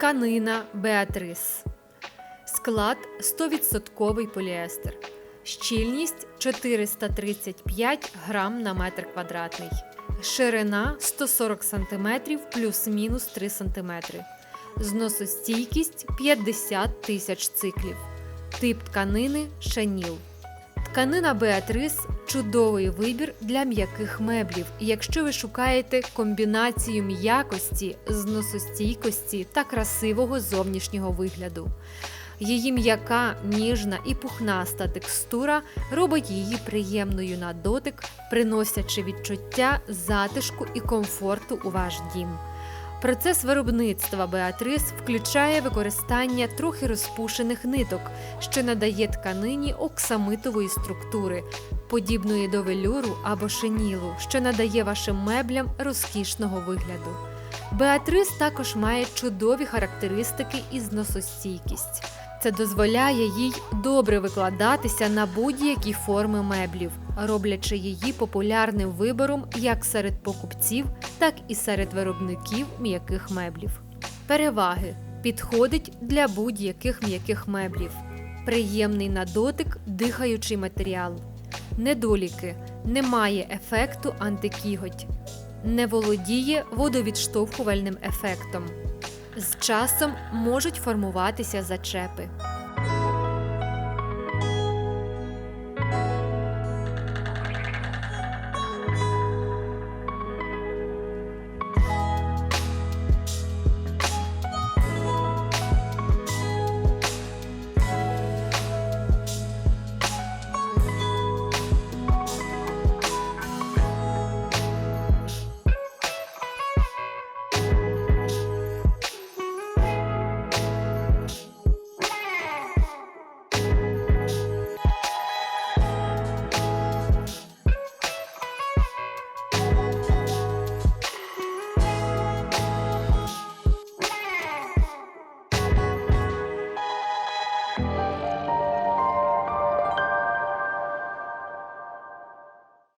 Тканина Беатрис. Склад 100% поліестер. Щільність 435 грам на метр квадратний. Ширина 140 см плюс-мінус 3 см. Зносостійкість 50 тисяч циклів. Тип тканини шаніл. Тканина Беатрис чудовий вибір для м'яких меблів, якщо ви шукаєте комбінацію м'якості, зносостійкості та красивого зовнішнього вигляду. Її м'яка, ніжна і пухнаста текстура робить її приємною на дотик, приносячи відчуття затишку і комфорту у ваш дім. Процес виробництва Беатрис включає використання трохи розпушених ниток, що надає тканині оксамитової структури, подібної до велюру або шинілу, що надає вашим меблям розкішного вигляду. Беатрис також має чудові характеристики і зносостійкість. Це дозволяє їй добре викладатися на будь-які форми меблів, роблячи її популярним вибором як серед покупців, так і серед виробників м'яких меблів. Переваги підходить для будь-яких м'яких меблів. Приємний на дотик дихаючий матеріал. Недоліки немає ефекту антикіготь. Не володіє водовідштовхувальним ефектом. З часом можуть формуватися зачепи.